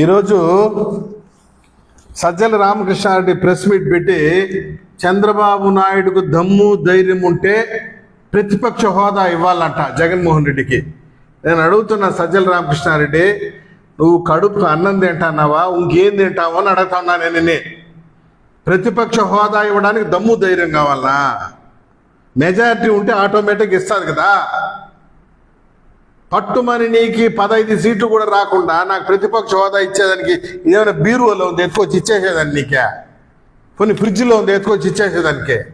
ఈరోజు Sajjala Ramakrishna Reddy press meet పెట్టి చంద్రబాబు నాయుడుకు దమ్ము ధైర్యం ఉంటే ప్రతిపక్ష హోదా ఇవ్వాలంట జగన్మోహన్ రెడ్డికి. నేను అడుగుతున్నా సజ్జల రామకృష్ణారెడ్డి నువ్వు కడుపు అన్నం తింటాన్నావా? ఇంకేం తింటావో అని అడుగుతున్నా నేను ప్రతిపక్ష హోదా ఇవ్వడానికి దమ్ము ధైర్యం కావాలనా? మెజారిటీ ఉంటే ఆటోమేటిక్ ఇస్తారు కదా. పట్టుమని నీకు పదహైదు సీట్లు కూడా రాకుండా నాకు ప్రతిపక్ష హోదా ఇచ్చేదానికి ఏమైనా బీరువాలో ఉంది ఎత్తుకొచ్చి ఇచ్చేసేదాన్ని నీకే? కొన్ని ఫ్రిడ్జ్లో ఉంది ఎత్తుకొచ్చి ఇచ్చేసేదానికే?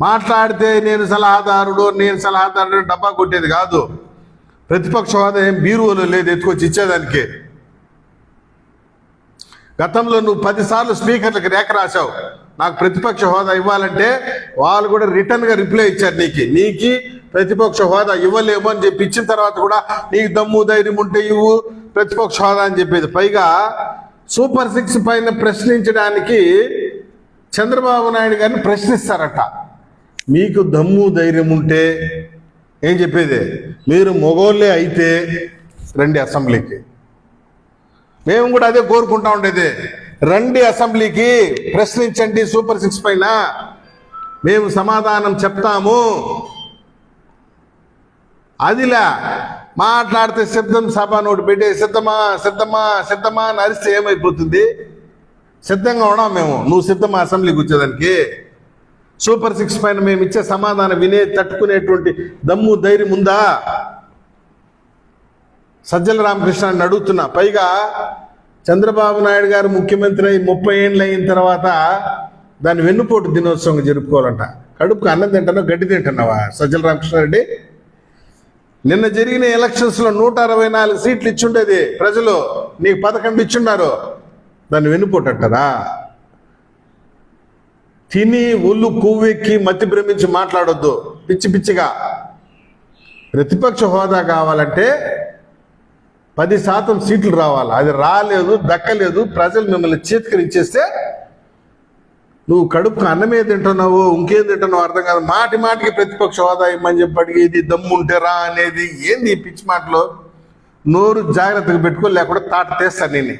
మాట్లాడితే నేను సలహాదారుడు నేను సలహాదారుడు డబ్బా కొట్టేది కాదు. ప్రతిపక్ష హోదా ఏం బీరువాలో లేదు ఎత్తుకొచ్చి ఇచ్చేదానికి. గతంలో నువ్వు పదిసార్లు స్పీకర్లకు రేఖ రాశావు. నాకు ప్రతిపక్ష హోదా ఇవ్వాలంటే వాళ్ళు కూడా రిటర్న్గా రిప్లై ఇచ్చారు నీకు. నీకు ప్రతిపక్ష హోదా ఇవ్వలేము అని చెప్పి ఇచ్చిన తర్వాత కూడా నీకు దమ్ము ధైర్యం ఉంటే ఇవ్వు ప్రతిపక్ష హోదా అని చెప్పేది. పైగా సూపర్ సిక్స్ పైన ప్రశ్నించడానికి చంద్రబాబు నాయుడు గారిని ప్రశ్నిస్తారట. మీకు దమ్ము ధైర్యం ఉంటే ఏం చెప్పేది? మీరు మొగోళ్ళే అయితే రండి అసెంబ్లీకి. మేము కూడా అదే కోరుకుంటా ఉండేది. రండి అసెంబ్లీకి ప్రశ్నించండి సూపర్ సిక్స్ పైన. మేము సమాధానం చెప్తాము. అదిలా మాట్లాడితే సిద్ధం సభ నోటి పెట్టి సిద్ధమా సిద్ధమా సిద్ధమా అని అరిస్తే ఏమైపోతుంది? సిద్ధంగా ఉన్నాం మేము. నువ్వు సిద్ధమా అసెంబ్లీకి వచ్చేదానికి? సూపర్ సిక్స్ పైన మేము ఇచ్చే సమాధానం వినే తట్టుకునేటువంటి దమ్ము ధైర్యం ఉందా? సజ్జల రామకృష్ణాన్ని అడుగుతున్నా. పైగా చంద్రబాబు నాయుడు గారు ముఖ్యమంత్రి అయి ముప్పై ఏళ్ళు అయిన తర్వాత దాన్ని వెన్నుపోటు దినోత్సవం జరుపుకోవాలంట. కడుపుకు అన్నం తింటానో గడ్డి తింటున్నావా సజ్జల రామకృష్ణారెడ్డి? నిన్న జరిగిన ఎలక్షన్స్లో నూట అరవై నాలుగు సీట్లు ఇచ్చుండేది ప్రజలు. నీకు పదకొండు ఇచ్చున్నారు. దాన్ని వెన్నుపోటు తిని ఒళ్ళు కొవ్వెక్కి మతి భ్రమించి మాట్లాడొద్దు. పిచ్చి పిచ్చిగా. ప్రతిపక్ష హోదా కావాలంటే పది శాతం సీట్లు రావాలి. అది రాలేదు దక్కలేదు. ప్రజలు మిమ్మల్ని చేతికరించేస్తే నువ్వు కడుపుకు అన్నమే తింటున్నావు ఇంకేం తింటున్నావు అర్థం కాదు. మాటి మాటికి ప్రతిపక్ష హోదా ఇమ్మని చెప్పి ఇది దమ్ముంటే రా అనేది ఏంది ఈ పిచ్చి మాటలో? నోరు జాగ్రత్తగా పెట్టుకో లేకుండా తాట తీస్తాను నేను.